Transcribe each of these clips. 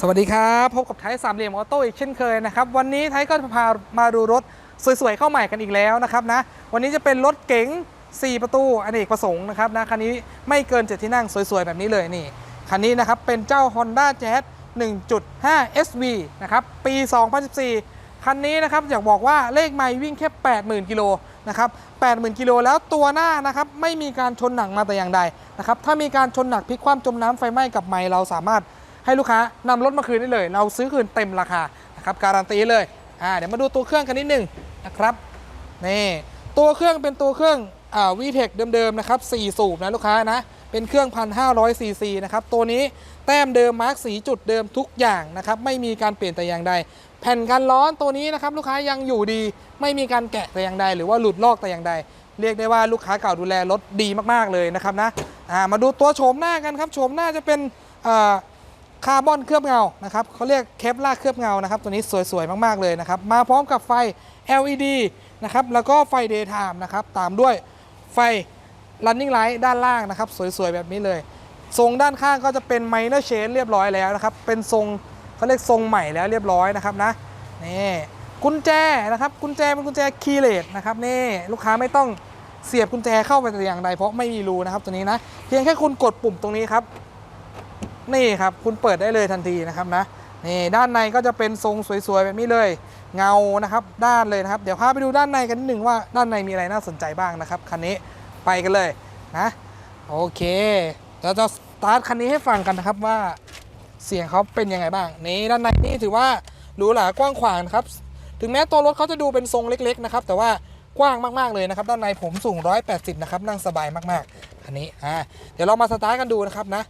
สวัสดีครับ พบกับไทยสามเหลี่ยมออโต้อีกเช่นเคยนะครับ วันนี้ไทยก็จะพามาดูรถสวยๆ เข้าใหม่กันอีกแล้วนะครับนะ วันนี้จะเป็นรถเก๋ง 4 ประตูอเนกประสงค์นะครับนะคันนี้ไม่เกิน7ที่นั่งสวยๆ แบบนี้เลยนี่คันนี้นะครับเป็นเจ้า Honda Jazz 1.5 SV นะครับปี 2014 คันนี้นะครับอยากบอกว่าเลขไม่วิ่งแค่ 80,000 กิโลนะครับ80,000 กิโลแล้วตัวหน้านะครับไม่มีการชนหนักมาแต่อย่างใดนะครับถ้ามีการชนหนักพลิกคว่ำจมน้ำไฟไหม้กับไม่เราสามารถ ให้ลูกค้านำรถมาคืนได้เลย เราซื้อคืนเต็มราคานะครับการันตีเลยอ่าเดี๋ยวมาดูตัวเครื่องกันนิดหนึ่งนะครับนี่ตัวเครื่องเป็นตัวเครื่องอ่าวีเทคเดิมๆนะครับ4สูบนะลูกค้านะเป็นเครื่อง 1,500ซีซีนะครับตัวนี้แต้มเดิมมาร์กสีจุดเดิมทุกอย่างนะครับไม่มีการเปลี่ยนแต่อย่างใดแผ่นกันร้อนตัวนี้นะครับลูกค้ายังอยู่ดี ไม่มีการแกะแต่อย่างใด หรือว่าหลุดลอกแต่อย่างใด เรียกได้ว่าลูกค้าเก่าดูแลรถดีมากๆเลยนะครับนะอ่ามาดูตัวโฉมหน้ากันครับโฉมหน้าจะเป็นอ่า คาร์บอนเคลือบเงานะครับเขาเรียกเคปล่าเคลือบเงานะครับ ตัวนี้สวย ๆ มาก ๆ เลยนะครับ มาพร้อมกับไฟ LED นะครับ แล้วก็ไฟ daytime นะครับ ตามด้วยไฟ running light ด้านล่างนะครับ สวย ๆ แบบนี้เลย ทรงด้านข้างก็จะเป็น minor chain เรียบร้อยแล้วนะครับ เป็นทรงเขาเรียกทรงใหม่แล้วเรียบร้อยนะครับนะ นี่กุญแจนะครับ กุญแจเป็นกุญแจคีเลสนะครับนี่ลูกค้าไม่ต้องเสียบกุญแจเข้าไปแต่อย่างใดเพราะไม่มีรูนะครับตัวนี้นะ เพียงแค่คุณกดปุ่มตรงนี้ครับ นี่ครับคุณเปิดได้เลยทันทีนะครับนะนี่ด้านในก็จะเป็นทรงสวยๆแบบนี้เลย เงานะครับด้านเลยนะครับ เดี๋ยวพาไปดูด้านในกันนิดหนึ่งว่าด้านในมีอะไรน่าสนใจบ้างนะครับคันนี้ไปกันเลยนะโอเคเราจะสตาร์ทคันนี้ให้ฟังกันนะครับว่าเสียงเขาเป็นยังไงบ้าง นี่ด้านในนี่ถือว่าหรูหรากว้างขวางนะครับ ถึงแม้ตัวรถเขาจะดูเป็นทรงเล็ก ๆ นะครับ แต่ว่ากว้างมากๆเลยนะครับ ด้านในผมสูง 180 นะครับ นั่งสบายมากๆคันนี้อ่าเดี๋ยวเรามาสตาร์ทกันดูนะครับนะ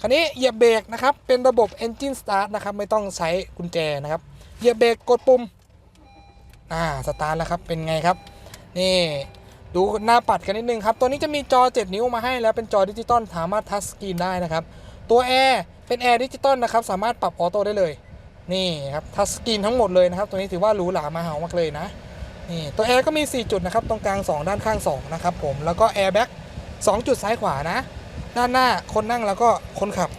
คันนี้เหยียบเบรกนะครับเป็นระบบ Engine Start นะครับไม่ต้องใช้กุญแจนะครับเหยียบเบรกกดปุ่มอ่าสตาร์ทแล้วครับเป็นไงครับ นี่ดูหน้าปัดกันนิดนึงครับ ตัวนี้จะมีจอ 7 นิ้วมาให้แล้วเป็นจอดิจิตอลสามารถทัชสกรีนได้นะครับ ตัวแอร์เป็นแอร์ดิจิตอลนะครับ สามารถปรับออโต้ได้เลย นี่ครับทัชสกรีนทั้งหมดเลยนะครับ ตัวนี้ถือว่าหรูหรามาหามากเลยนะ นี่ตัวแอร์ก็มี 4 จุดนะครับ ตรงกลาง 2 ด้านข้าง 2 นะครับผม แล้วก็แอร์แบ็ก2จุดซ้ายขวานะ ด้านหน้าคนนั่งแล้วก็คนขับ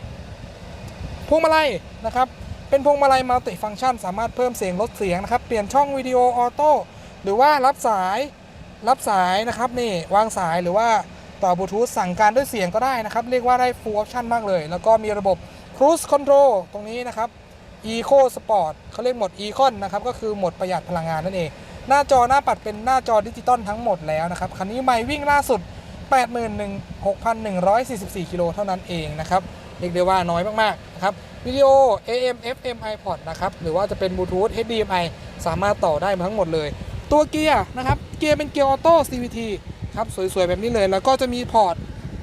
พวงมาลัยนะครับ เป็นพวงมาลัยมัลติฟังก์ชัน สามารถเพิ่มเสียงลดเสียงนะครับ เปลี่ยนช่องวิดีโอออโต้หรือว่ารับสายรับสายนะครับนี่วางสายหรือว่าต่อบลูทูธสั่งการด้วยเสียงก็ได้นะครับ เรียกว่าได้ full option มากเลย แล้วก็มีระบบ cruise control ตรงนี้นะครับ eco sport เขาเรียกโหมด econ นะครับ ก็คือโหมดประหยัดพลังงานนั่นเอง หน้าจอหน้าปัดเป็นหน้าจอดิจิตอลทั้งหมดแล้วนะครับ คันนี้ไม่วิ่งล่าสุด 86,144 กิโลเท่านั้นเองนะครับเรียกได้ว่าน้อยมากๆนะครับวิดีโอ AM FM iPod นะครับหรือว่าจะเป็นบลูทูธ HDMI สามารถต่อได้มาทั้งหมดเลย ตัวเกียร์นะครับเกียร์เป็นเกียร์ออโต้ CVT ครับสวยๆ แบบนี้เลย แล้วก็จะมีพอร์ต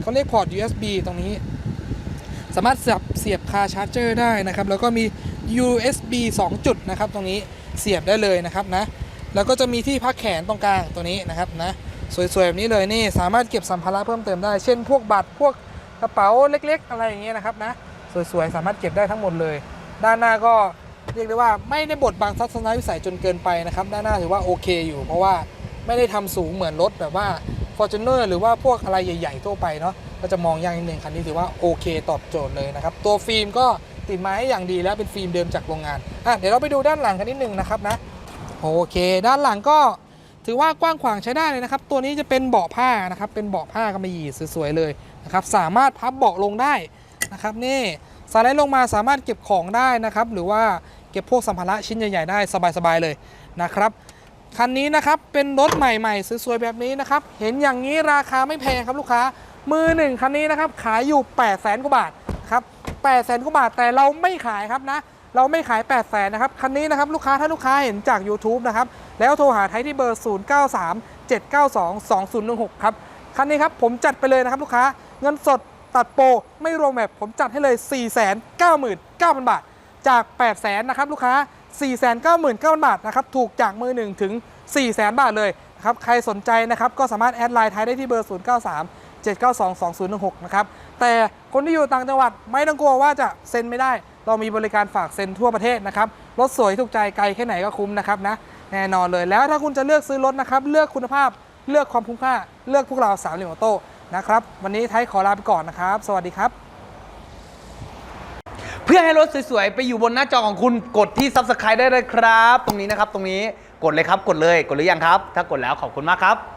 เขาเรียกพอร์ต USB ตรงนี้ สามารถเสียบเสียบคาชาร์จเจอร์ได้นะครับ แล้วก็มี USB 2 จุดนะครับ ตรงนี้เสียบได้เลยนะครับนะแล้วก็จะมีที่พักแขนตรงกลางตัวนี้นะครับนะ สวยๆแบบนี้เลยนี่สามารถเก็บสัมภาระเพิ่มเติมได้ เช่นพวกบัตรพวกกระเป๋าเล็ก ๆ อะไรอย่างเงี้ยนะครับนะสวยๆสามารถเก็บได้ทั้งหมดเลย ด้านหน้าก็เรียกได้ว่าไม่ได้บดบังทัศนวิสัยจนเกินไปนะครับด้านหน้าถือว่าโอเคอยู่ เพราะว่าไม่ได้ทำสูงเหมือนรถแบบว่า Fortuner หรือว่าพวกอะไรใหญ่ ๆ ทั่วไปเนาะก็จะมองยากนิดนึงคันนี้ถือว่าโอเคตอบโจทย์เลยนะครับตัวฟิล์มก็ติดมาให้อย่างดีแล้วเป็นฟิล์มเดิมจากโรงงานอะเดี๋ยวเราไปดูด้านหลังกันนิดนึงนะครับนะโอเค ด้านหลังก็ ถือว่ากว้างขวางใช้ได้เลยนะครับ ตัวนี้จะเป็นเบาะผ้านะครับ เป็นเบาะผ้ากำมะหยี่สวยๆเลยนะครับ สามารถพับเบาะลงได้นะครับนี่สไลด์ลงมาสามารถเก็บของได้นะครับ หรือว่าเก็บพวกสัมภาระชิ้นใหญ่ๆได้สบายๆเลยนะครับคันนี้นะครับเป็นรถใหม่ๆสวยๆแบบนี้นะครับ เห็นอย่างนี้ราคาไม่แพงครับลูกค้า มือหนึ่งคันนี้นะครับขายอยู่ 8 0 0แสนกว่าบาทครับ8 0 0แสนกว่าบาทแต่เราไม่ขายครับนะ เราไม่ขาย 8 0 0แสนนะครับ คันนี้นะครับลูกค้าถ้าลูกค้าเห็นจาก YouTube นะครับ แล้วโทรหาไทยที่เบอร์ 093 792 2016 ครับ คันนี้ครับผมจัดไปเลยนะครับลูกค้าเงินสดตัดโปรไม่รวมแบบผมจัดให้เลย 499,000 บาท จาก 8 0 0แสนนะครับลูกค้า 499,000 บาทนะครับถูกจากมือหนึ่งถึง4 0 0แสนบาทเลยนะครับใครสนใจนะครับก็สามารถแอดไลน์ไทยได้ที่เบอร์ 093 792 2016 นะครับ แต่คนที่อยู่ต่างจังหวัดไม่ต้องกลัวว่าจะเซ็นไม่ได้ เรามีบริการฝากเซ็นทั่วประเทศนะครับรถสวยถูกใจไกลแค่ไหนก็คุ้มนะครับนะแน่นอนเลยแล้วถ้าคุณจะเลือกซื้อรถนะครับเลือกคุณภาพเลือกความคุ้มค่า เลือกพวกเราสามเหลี่ยมออโต้นะครับวันนี้ไทยขอลาไปก่อนนะครับ สวัสดีครับ เพื่อให้รถสวยๆ ไปอยู่บนหน้าจอของคุณกดที่ Subscribe ได้เลยครับ ตรงนี้นะครับ ตรงนี้กดเลยครับกดเลยกดหรือยังครับ ถ้ากดแล้วขอบคุณมากครับ